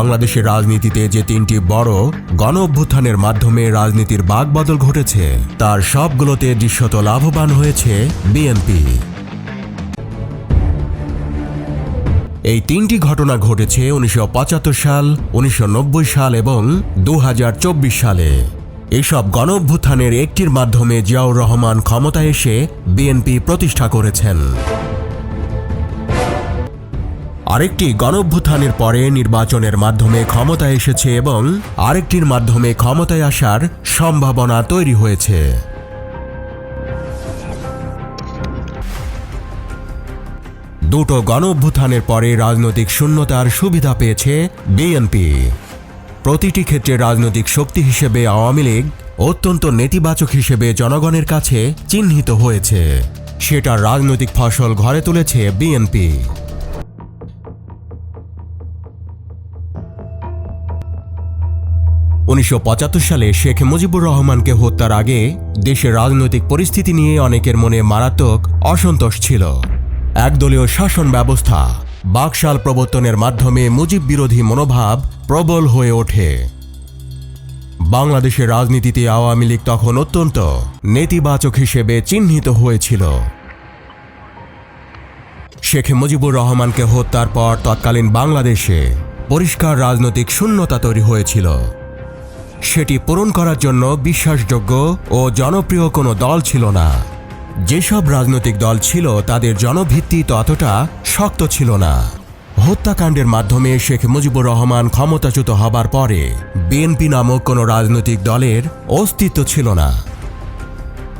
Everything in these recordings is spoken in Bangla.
বাংলাদেশের রাজনীতিতে যে তিনটি বড় গণ অভ্যুত্থানের মাধ্যমে রাজনীতির বাগবদল ঘটেছে, তার সবগুলোতে দৃশ্যত লাভবান হয়েছে বিএনপি। এই তিনটি ঘটনা ঘটেছে উনিশশো পঁচাত্তর সাল, উনিশশো নব্বই সাল এবং দু হাজার চব্বিশ সালে। এসব গণ অভ্যুত্থানের একটির মাধ্যমে জিয়াউর রহমান ক্ষমতায় এসে বিএনপি প্রতিষ্ঠা করেছেন। আরেকটি গণঅভ্যুত্থানের পরে নির্বাচনের মাধ্যমে ক্ষমতায় এসেছে এবং আরেকটির মাধ্যমে ক্ষমতায় আসার সম্ভাবনা তৈরি হয়েছে। দুটো গণ অভ্যুত্থানের পরে রাজনৈতিক শূন্যতার সুবিধা পেয়েছে বিএনপি। প্রতিটি ক্ষেত্রে রাজনৈতিক শক্তি হিসেবে আওয়ামী লীগ অত্যন্ত নেতিবাচক হিসেবে জনগণের কাছে চিহ্নিত হয়েছে। সেটার রাজনৈতিক ফসল ঘরে তুলেছে বিএনপি। উনিশশো সালে শেখ মুজিবুর রহমানকে হত্যার আগে দেশের রাজনৈতিক পরিস্থিতি নিয়ে অনেকের মনে মারাত্মক অসন্তোষ ছিল। একদলীয় শাসন ব্যবস্থা, বাকশাল প্রবর্তনের মাধ্যমে মুজিব বিরোধী মনোভাব প্রবল হয়ে ওঠে। বাংলাদেশের রাজনীতিতে আওয়ামী লীগ তখন অত্যন্ত নেতিবাচক হিসেবে চিহ্নিত হয়েছিল। শেখ মুজিবুর রহমানকে হত্যার পর তৎকালীন বাংলাদেশে পরিষ্কার রাজনৈতিক শূন্যতা তৈরি হয়েছিল। সেটি পূরণ করার জন্য বিশ্বাসযোগ্য ও জনপ্রিয় কোনো দল ছিল না। যেসব রাজনৈতিক দল ছিল, তাদের জনভিত্তি ততটা শক্ত ছিল না। হত্যাকাণ্ডের মাধ্যমে শেখ মুজিবুর রহমান ক্ষমতাচ্যুত হবার পরে বিএনপি নামক কোনো রাজনৈতিক দলের অস্তিত্ব ছিল না।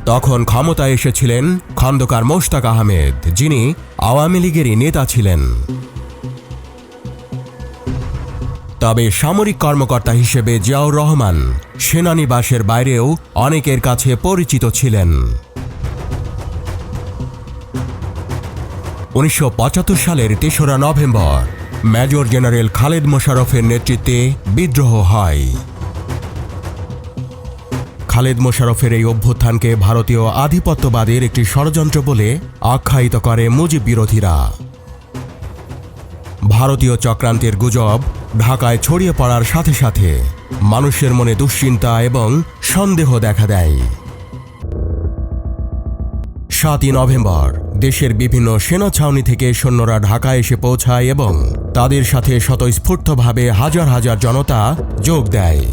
তখন ক্ষমতায় এসেছিলেন খন্দকার মোশতাক আহমেদ, যিনি আওয়ামী লীগেরই নেতা ছিলেন। তবে সামরিক কর্মকর্তা হিসেবে জিয়াউর রহমান সেনানিবাসের বাইরেও অনেকের কাছে পরিচিত ছিলেন। উনিশশো পঁচাত্তর সালের তেসরা নভেম্বর, মেজর জেনারেল খালেদ মোশারফের নেতৃত্বে বিদ্রোহ হয়। খালেদ মোশারফের এই অভ্যুত্থানকে ভারতীয় আধিপত্যবাদের একটি ষড়যন্ত্র বলে আখ্যায়িত করে মুজিব বিরোধীরা ভারতীয় চক্রান্তের গুজব ঢাকায় ছড়িয়ে পড়ার সাথে সাথে মানুষের মনে দুশ্চিন্তা এবং সন্দেহ দেখা দেয়। সাতই নভেম্বর, দেশের বিভিন্ন সেনা ছাউনি থেকে সৈন্যরা ঢাকায় এসে পৌঁছায় এবং তাদের সাথে স্বতঃস্ফূর্তভাবে হাজার হাজার জনতা যোগ দেয়।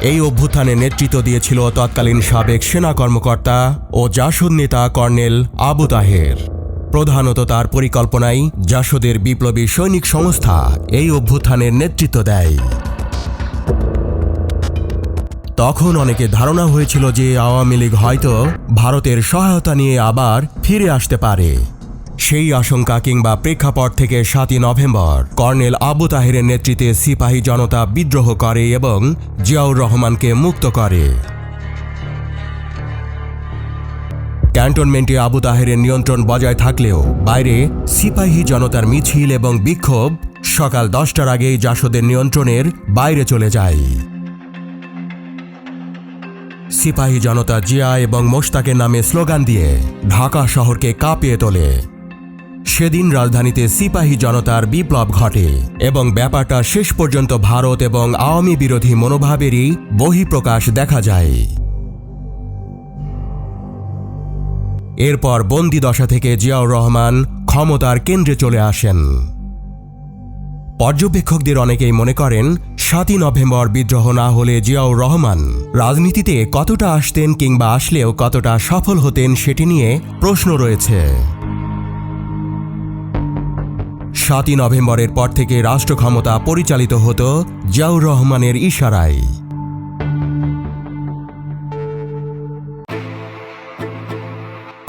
এই অভ্যুত্থানে নেতৃত্ব দিয়েছিল তৎকালীন সাবেক সেনা কর্মকর্তা ও জাসদ নেতা কর্নেল আবু তাহের। প্রধানত তার পরিকল্পনায় জাসদের বিপ্লবী সৈনিক সংস্থা এই অভ্যুত্থানের নেতৃত্ব দেয়। তখন অনেকে ধারণা হয়েছিল যে আওয়ামী লীগ হয়তো ভারতের সহায়তা নিয়ে আবার ফিরে আসতে পারে। সেই আশঙ্কা কিংবা প্রেক্ষাপট থেকে সাতই নভেম্বর কর্নেল আবু তাহেরের নেতৃত্বে সিপাহী জনতা বিদ্রোহ করে এবং জিয়াউর রহমানকে মুক্ত করে। ক্যান্টনমেন্টে আবু তাহেরের নিয়ন্ত্রণ বজায় থাকলেও বাইরে সিপাহী জনতার মিছিল এবং বিক্ষোভ সকাল দশটার আগেই জাসদের নিয়ন্ত্রণের বাইরে চলে যায়। সিপাহী জনতা জিয়া এবং মোশতাকের নামে স্লোগান দিয়ে ঢাকা শহরকে কাঁপিয়ে তোলে। সেদিন রাজধানীতে সিপাহী জনতার বিপ্লব ঘটে এবং ব্যাপারটা শেষ পর্যন্ত ভারত এবং আওয়ামী বিরোধী মনোভাবেরই বহিঃপ্রকাশ দেখা যায়। এরপর বন্দি দশা থেকে জিয়াউর রহমান ক্ষমতার কেন্দ্রে চলে আসেন। পর্যবেক্ষকদের অনেকেই মনে করেন, সাতই নভেম্বর বিদ্রোহ না হলে জিয়াউর রহমান রাজনীতিতে কতটা আসতেন কিংবা আসলেও কতটা সফল হতেন সেটি নিয়ে প্রশ্ন রয়েছে। সাতই নভেম্বরের পর থেকে রাষ্ট্র ক্ষমতা পরিচালিত হতো জিয়াউর রহমানের ইশারায়।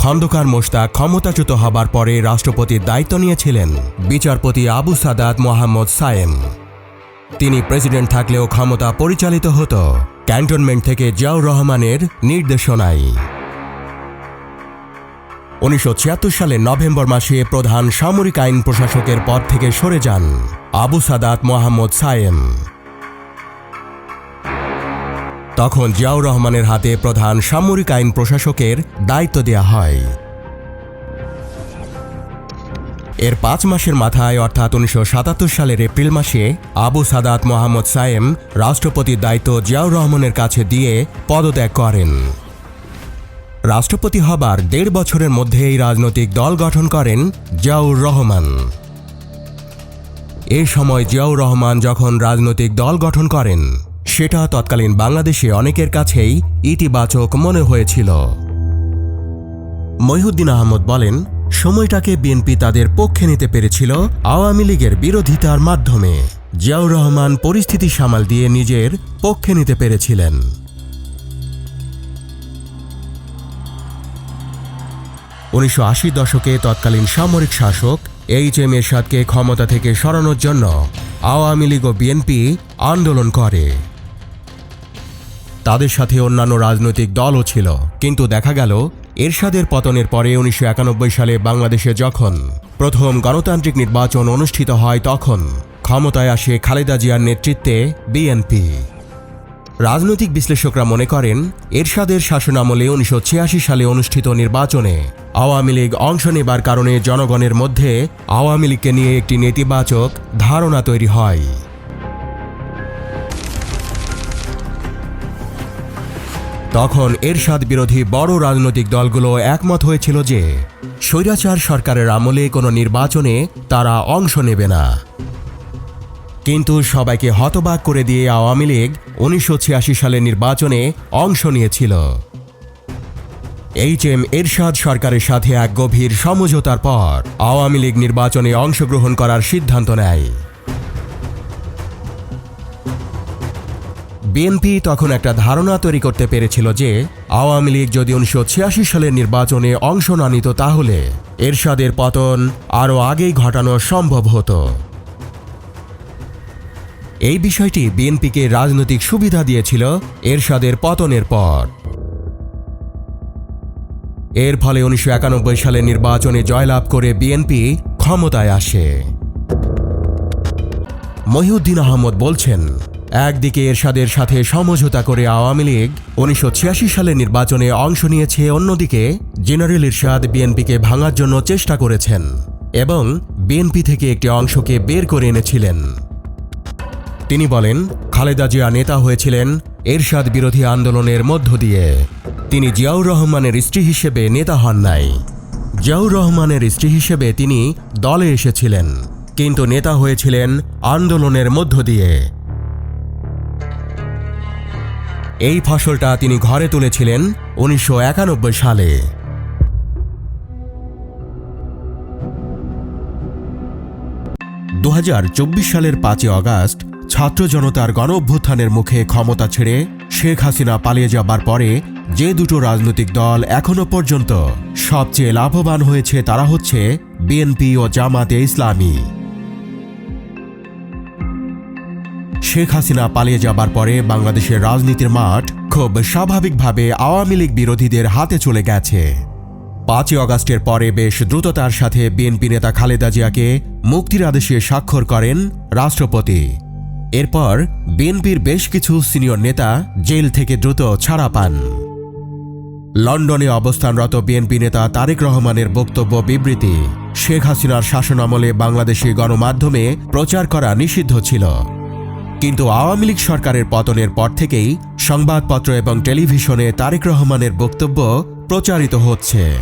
খন্দকার মোশতাক ক্ষমতাচ্যুত হবার পরে রাষ্ট্রপতির দায়িত্ব নিয়েছিলেন বিচারপতি আবু সাদাত মোহাম্মদ সায়েম। তিনি প্রেসিডেন্ট থাকলেও ক্ষমতা পরিচালিত হতো ক্যান্টনমেন্ট থেকে জিয়াউর রহমানের নির্দেশনায়। উনিশশো সালের নভেম্বর মাসে প্রধান সামরিক আইন প্রশাসকের পদ থেকে সরে যান আবু সাদাত মোহাম্মদ সায়েম। তখন জিয়াউর রহমানের হাতে প্রধান সামরিক আইন প্রশাসকের দায়িত্ব দেয়া হয়। এর পাঁচ মাসের মাথায়, অর্থাৎ উনিশশো সাতাত্তর সালের এপ্রিল মাসে, আবু সাদাত মোহাম্মদ সায়েম রাষ্ট্রপতির দায়িত্ব জিয়াউর রহমানের কাছে দিয়ে পদত্যাগ করেন। রাষ্ট্রপতি হবার দেড় বছরের মধ্যেই রাজনৈতিক দল গঠন করেন জিয়াউর রহমান। এ সময় জিয়াউর রহমান যখন রাজনৈতিক দল গঠন করেন সেটা তৎকালীন বাংলাদেশে অনেকের কাছেই ইতিবাচক মনে হয়েছিল। মহিউদ্দিন আহমদ বলেন, সময়টাকে বিএনপি তাদের পক্ষে নিতে পেরেছিল আওয়ামী লীগের বিরোধিতার মাধ্যমে। জিয়াউর রহমান পরিস্থিতি সামাল দিয়ে নিজের পক্ষে নিতে পেরেছিলেন। উনিশশো দশকে তৎকালীন সামরিক শাসক এইচ এম এরশাদকে ক্ষমতা থেকে সরানোর জন্য আওয়ামী লীগ ও বিএনপি আন্দোলন করে। তাদের সাথে অন্যান্য রাজনৈতিক দলও ছিল। কিন্তু দেখা গেল, এরশাদের পতনের পরে উনিশশো একানব্বই সালে বাংলাদেশে যখন প্রথম গণতান্ত্রিক নির্বাচন অনুষ্ঠিত হয় তখন ক্ষমতায় আসে খালেদা জিয়ার নেতৃত্বে বিএনপি। রাজনৈতিক বিশ্লেষকরা মনে করেন, এরশাদের শাসনামলে উনিশশো ছিয়াশি সালে অনুষ্ঠিত নির্বাচনে আওয়ামী লীগ অংশ নেবার কারণে জনগণের মধ্যে আওয়ামী লীগকে নিয়ে একটি নেতিবাচক ধারণা তৈরি হয়। তখন এরশাদ বিরোধী বড় রাজনৈতিক দলগুলো একমত হয়েছিল যে স্বৈরাচার সরকারের আমলে কোনো নির্বাচনে তারা অংশ নেবে না। কিন্তু সবাইকে হতবাক করে দিয়ে আওয়ামী লীগ উনিশশো ছিয়াশি সালের নির্বাচনে অংশ নিয়েছিল। এইচ এম এরশাদ সরকারের সাথে এক গভীর সমঝোতার পর আওয়ামী লীগ নির্বাচনে অংশগ্রহণ করার সিদ্ধান্ত নেয়। বিএনপি তখন একটা ধারণা তৈরি করতে পেরেছিল যে আওয়ামী লীগ যদি উনিশশো ছিয়াশি সালের নির্বাচনে অংশ না নিত তাহলে এরশাদের পতন আরও আগেই ঘটানো সম্ভব হতো। এই বিষয়টি বিএনপিকে রাজনৈতিক সুবিধা দিয়েছিল এরশাদের পতনের পর। এর ফলে উনিশশো সালে নির্বাচনে জয়লাভ করে বিএনপি ক্ষমতায় আসে। মহিউদ্দিন আহমদ বলছেন একদিকে এরশাদের সাথে সমঝোতা করে আওয়ামী লীগ, উনিশশো ছিয়াশি সালে নির্বাচনে অংশ নিয়েছে, অন্যদিকে জেনারেল ইরশাদ বিএনপিকে ভাঙার জন্য চেষ্টা করেছেন এবং বিএনপি থেকে একটি অংশকে বের করে এনেছিলেন। তিনি বলেন, খালেদা জিয়া নেতা হয়েছিলেন এরশাদ বিরোধী আন্দোলনের মধ্য দিয়ে। তিনি জিয়াউর রহমানের স্ত্রী হিসেবে নেতা হন নাই। জিয়াউর রহমানের স্ত্রী হিসেবে তিনি দলে এসেছিলেন, কিন্তু নেতা হয়েছিলেন আন্দোলনের মধ্য দিয়ে। এই ফসলটা তিনি ঘরে তুলেছিলেন উনিশশো একানব্বই সালে। দু হাজার চব্বিশ সালের পাঁচই আগস্ট, ছাত্র জনতার গণ অভ্যুত্থানের মুখে ক্ষমতা ছেড়ে শেখ হাসিনা পালিয়ে যাবার পরে যে দুটো রাজনৈতিক দল এখনও পর্যন্ত সবচেয়ে লাভবান হয়েছে তারা হচ্ছে বিএনপি ও জামাতে ইসলামী। শেখ হাসিনা পালিয়ে যাবার পরে বাংলাদেশের রাজনীতির মাঠ খুব স্বাভাবিকভাবে আওয়ামী লীগ বিরোধীদের হাতে চলে গেছে। পাঁচই অগাস্টের পরে বেশ দ্রুততার সাথে বিএনপি নেতা খালেদা জিয়াকে মুক্তির আদেশে স্বাক্ষর করেন রাষ্ট্রপতি। এরপর বিএনপির বেশ কিছু সিনিয়র নেতা জেল থেকে দ্রুত ছাড়া পান। লন্ডনে অবস্থানরত বিএনপি নেতা তারেক রহমানের বক্তব্য বিবৃতি। শেখ হাসিনার শাসনামলে বাংলাদেশি গণমাধ্যমে প্রচার করা নিষিদ্ধ ছিল। কিন্তু আওয়ামী লীগ সরকারের পতনের পর থেকেই সংবাদপত্র এবং টেলিভিশনে তারেক রহমানের বক্তব্য প্রচারিত হচ্ছে।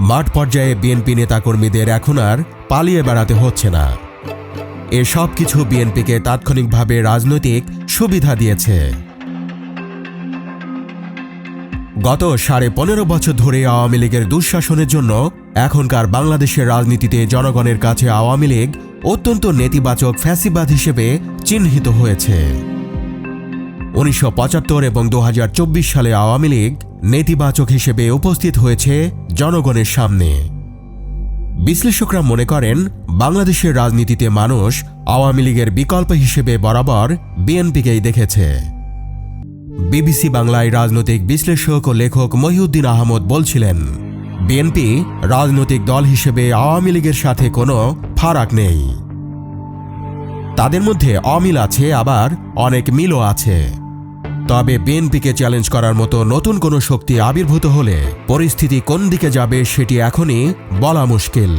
মাঠ পর্যায়ে বিএনপি নেতাকর্মীদের এখন আর পালিয়ে বেড়াতে হচ্ছে না। এসব কিছু বিএনপিকে তাৎক্ষণিকভাবে রাজনৈতিক সুবিধা দিয়েছে। গত সাড়ে পনেরো বছর ধরে আওয়ামী লীগের দুঃশাসনের জন্য এখনকার বাংলাদেশের রাজনীতিতে জনগণের কাছে আওয়ামী লীগ অত্যন্ত নেতিবাচক ফ্যাসিবাদ হিসেবে চিহ্নিত হয়েছে। উনিশশো পঁচাত্তর এবং দু হাজার চব্বিশ সালে আওয়ামী লীগ নেতিবাচক হিসেবে উপস্থিত হয়েছে জনগণের সামনে। বিশ্লেষকরা মনে করেন, বাংলাদেশের রাজনীতিতে মানুষ আওয়ামী লীগের বিকল্প হিসেবে বরাবর বিএনপিকেই দেখেছে। বিবিসি বাংলায় রাজনৈতিক বিশ্লেষক ও লেখক মহিউদ্দিন আহমদ বলছিলেন বিএনপি রাজনৈতিক দল হিসেবে আওয়ামী লীগের সাথে কোনো ফারাক নেই। তাদের মধ্যে অমিল আছে, আবার অনেক মিলও আছে। তবে বিএনপিকে চ্যালেঞ্জ করার মতো নতুন কোনো শক্তি আবির্ভূত হলে পরিস্থিতি কোন দিকে যাবে সেটি এখনই বলা মুশকিল।